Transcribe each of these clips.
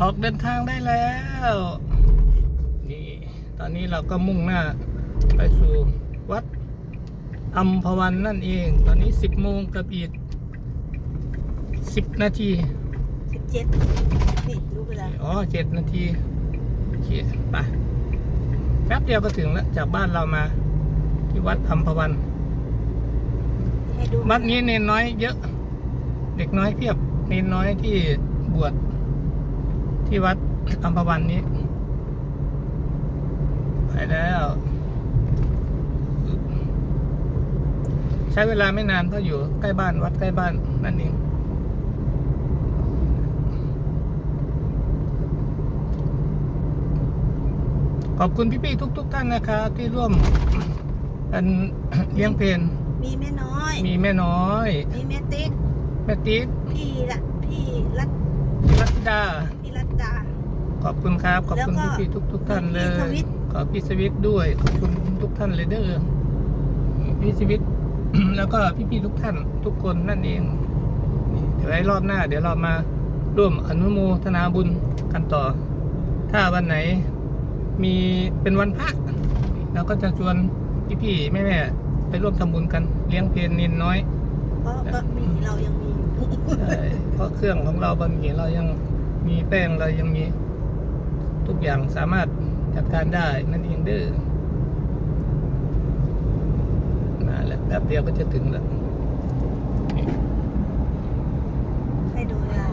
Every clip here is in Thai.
ออกเดินทางได้แล้ว นี่ ตอนนี้เราก็มุ่งหน้าไปสู่วัดอัมพวันนั่นเอง ตอนนี้สิบโมงกับอีกสิบนาทีสิบเจ็ดนี่รู้เวลาอ๋อเจ็ดนาทีโอเคไปแป๊บเดียวก็ถึงแล้ว จากบ้านเรามา ที่วัดอัมพวันให้ดูวัดนี้เนนน้อยเยอะ เด็กน้อยเพียบ เนนน้อยที่บวช ที่วัดอัมพวันนี้ ไปแล้ว ใช้เวลาไม่นานเพราะอยู่ใกล้บ้านวัดใกล้บ้านนั่นเองขอบคุณพี่ๆทุก ๆ ท่านนะครับ ที่ร่วมกันเลี้ยงเพลนมีแม่น้อย มีแม่น้อย มีแม่ติ๊กแม่ติ๊กพี่ละพี่รัตรัตดา พี่รัตดา ขอบคุณครับ ขอบคุณแล้วก็พี่ๆทุกๆท่านเลพี่สยวิทย์ขอพี่สวิตด้วย ขอบคุณทุกท่านเลยเด้อพี่สวิตแล้วก็พี่ๆทุกท่านทุกคนนั่นเองนี่เดี๋ยวไว้รอบหน้า เดี๋ยวเรามาร่วมอนุโมทนาบุญกันต่อ ถ้าวันไหนมีเป็นวันพระเราก็จะชวนพี่ๆแม่ๆไปร่วมทำบุญกันเลี้ยงเพลนเนนน้อยเพราะบะหมี่เรายังมีใช่เพราะเครื่องของเราบะหมี่เรายัง มีแป้งเรายังมีทุกอย่างสามารถจัดการได้นั่นเองเด้อมาแล้วแป๊บเดียวก็จะถึงแล้วให้ดูเวลา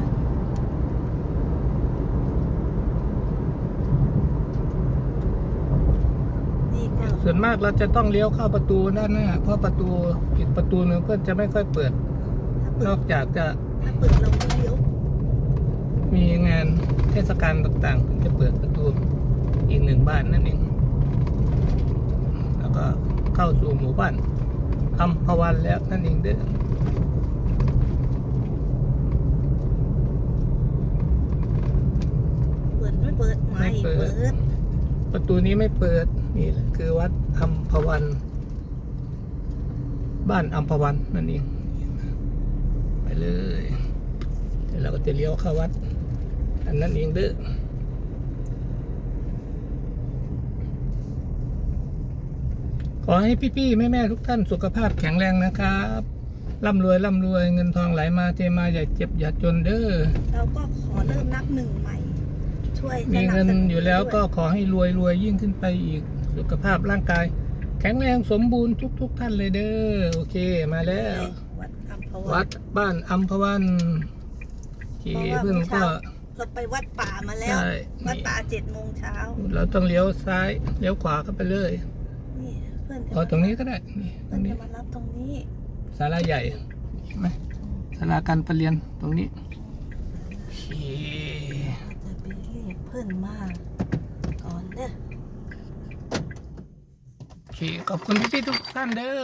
นี่ก็ส่วนมากเราจะต้องเลี้ยวเข้าประตูด้านหน้าเพราะประตูอีกประตูหนึงก็จะไม่ค่อยเปิดถ้าเปินอดกจากจะถ้าเปิดเราก็เลี้ยวมีงาน เทศกาลต่างๆจะเปิดประตูอีกหนึ่งบ้านนั่นเอง แล้วก็เข้าสู่หมู่บ้านอัมพวันแล้วนั่นเองเด้อเปิดไม่เปิดไม่เปิด ประตูนี้ไม่เปิด นี่แหละคือวัดอัมพวัน บ้านอัมพวันนั่นเอง ไปเลยเดี๋ยวเราก็จะเลี้ยวเข้าวัด อันนั้นเองเด้อขอให้พี่ๆแม่ๆทุกท่านสุขภาพแข็งแรงนะครับร่ำรวยร่ำรวยเงินทองไหลมาเทมาอย่าเจ็บอย่าจนเด้อเราก็ขอเริ่มนับหนึ่งใหม่ ช่วยมีสบเงินสอยู่แล้วก็ด้วยขอให้รวยรวยยิ่งขึ้นไปอีกสุขภาพร่างกาย แข็งแรงสมบูรณ์ทุกๆท่านเลยเด้อโอเคมาแล้ว วัดอัมพวัวัดดบ้านอัมพวันโอเคเพราะว่าเพื่อนเมื่อก็ เช้าเราไปวัดป่ามาแล้ว ใช่วัดนี่ป่าเจ็ดโมงเช้าเราต้องเลี้ยวซ้ายเลี้ยวขวาเข้าไปเลยนี่เพื่อนจะเอาตรงนี้ก็ได้นี่ตรเพื่อนงนี้จะมารับตรงนี้ศาลาใหญ่เห็นไหมศาลาการประเรียนตรงนี้โอเคเราจะไปเรียกเพื่อนมาก่อนเด้อโอเคขอบคุณพี่ๆทุกท่านเด้อ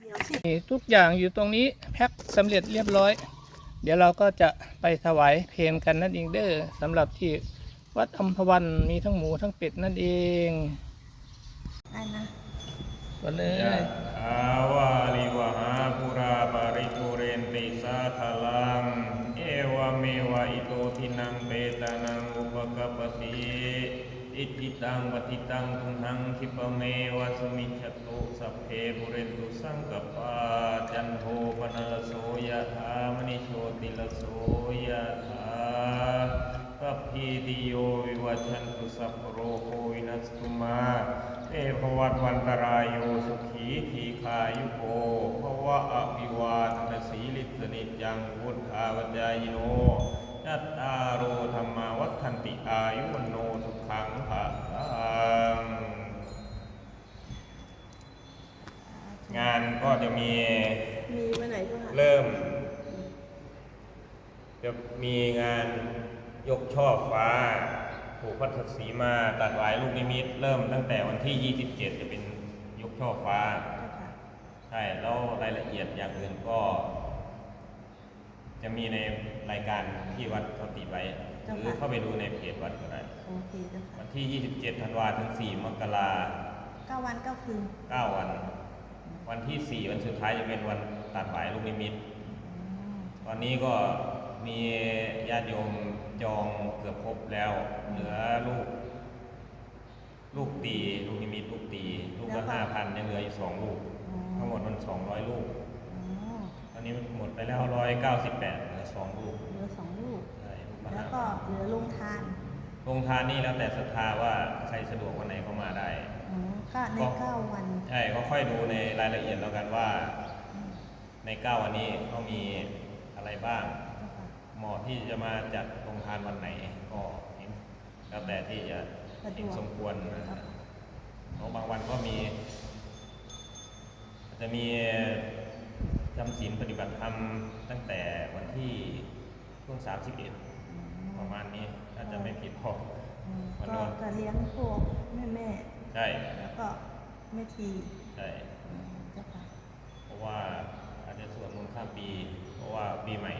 เดี๋ยวสิ นี่ทุกอย่างอยู่ตรงนี้แพ็คสำเร็จเรียบร้อย เดี๋ยวเราก็จะไปถวายเพลงกันนั่นเองเด้อสำหรับที่วัดอัมพวันมีทั้งหมูทั้งเป็ดนั่นเองได้นะก็เลยยะถาวาลิวหาปุราปาริปุเรนติสาทลัง เอวเมวะอิโตทินังเปตานังอุปกปปติ อิจิตังปฏิตังทุมหังคิปเมวะสมิจตุสัพเพปุเรนตุสังกปปาจันโทปนลโสยะถามณิโชติลโสยะถาสัพพิติโยวิวัชันตุสัพโรโควินัสตุมาเอภวัตวันตรายโยสุขีทีขายุโกภวะอภิวาทนาสีลิสนิจจังวุฒาวจายโน จัตตารโอธรรมาวัฏันติอายุวันโนสุขังภะลังงานก็จะมีมีไว้ไหนก็หาเริ่ม จะมีงานยกช่อฟ้า ผูกพัทสีมาตัดหวายลูกนิมิต เริ่มตั้งแต่วันที่ 27 จะเป็นยกช่อฟ้า ใช่ แล้วรายละเอียดอย่างอื่นก็ จะมีใน รายการที่วัดเขาติดไว้หรือเข้าไปดูในเพจวัดก็ได้ โอเคเจ้าค่ะวันที่ 27 ธันวาถึง 4 มกราเก้าวันเก้าคืน9วัน วันที่ 4 วันสุดท้ายจะเป็นวันตัดหวายลูกนิมิต อืม ตอนนี้ก็มีญาติโยมจองเกือบครบแล้ว เหลือลูก ลูกตีลูกนิมิตลูกตี ลูกละห้าพันยังเหลืออีกสองลูกทั้งหมดมันสองร้อยลูก อ๋อตอนนี้หมดไปแล้วร้อยเก้าสิบแปดเหลือสองลูกเหลือสองลูก ใช่ลูกละแล้ว5,000ก็เหลือลงทานลงทานนี่แล้วแต่ศรัทธาว่าใครสะดวกวันไหนเข้ามาได้ อ๋อก็ในเก้าวันใช่ก็ค่อยดูในรายละเอียดแล้วกันว่าอืมในเก้าวันนี้เขามีอะไรบ้าง เจ้าค่ะเหมาะที่จะมาจัดลงทานวันไหนก็เห็นแล้วแต่ที่จะสะดเห็นวกสมควรนะเจ้าฮะค่ะเพราะบางวันก็มีอาจจะมี จำศีลปฏิบัติธรรมตั้งแต่วันที่ช่วง 31 ประมาณนี้ถ้าจะไม่ผิดพออืมวันก็นอนจะเลี้ยงพวกแม่แม่ใช่ๆแล้วก็แม่ทีใช่อืมเจ้าค่ะเพราะว่าอาจจะสวดมนต์ข้ามปี เพราะว่าปีใหม่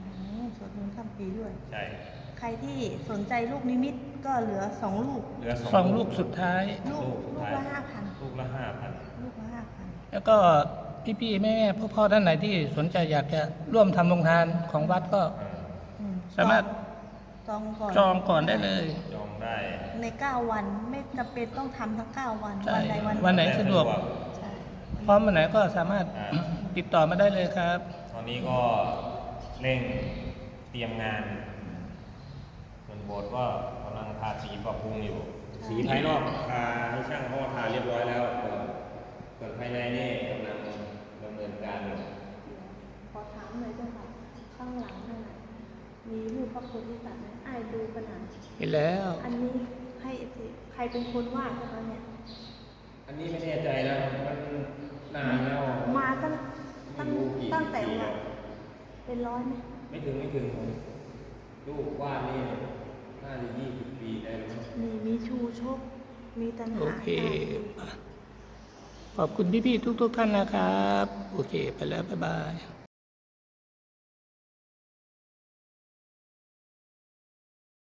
อืมสวดมนต์ข้ามปีด้วย ใช่ ใครที่สนใจลูกนิมิตก็เหลือสองลูกเหลือสองลูกสุดท้าย ลูกลูกสุดลูกท้ายละห้าพันลูกละห้าพันลูกละห้าพันแล้วก็ พี่ๆแม่ๆพ่อพ่อๆท่านไหนที่สนใจอยากจะร่วมทำโรงทานของวัดก็ อืมสามารถ จองก่อน จองก่อนได้เลยจองได้ในเก้าวันไม่จำเป็นต้องทำทั้งเก้าวัน ใช่วันใดวันวันไหนสะดวก ใช่พร้อมวันไหนก็สามารถอ่าติดต่อมาได้เลยครับ ตอนนี้ก็เร่งเตรียมงานส่วนโบสถ์ก็กำลังทาสีปรับปรุงอยู่ สีภายนอกทาให้ช่างเขาทาเรียบร้อยแล้วส่วนส่วนภายในนี่กำลังดำเนินการอยู่ขอถามหน่อยเจ้าค่ะข้างหลังนั่นน่ะมีรูปพระโพธิสัตว์ไหมไอ้ายดูขนาดเห็นแล้ว อันนี้ให้สิใครเป็นคนวาดเจ้าคะเนี่ย อันนี้ไม่แน่ใจแล้วมันนานแล้วมาตั้งตั้งไม่รู้กี่ตั้งแต่ปีว่าแล้วเป็นร้อยไหมไม่ถึงไม่ถึงลูกวาดนี่น่าจะยี่สิบปีได้แล้วมั้งมีมีชูชกมีตันหาโอเคได้ ขอบคุณพี่ๆทุก ๆ ท่านนะครับ โอเค ไปแล้ว บ๊ายบาย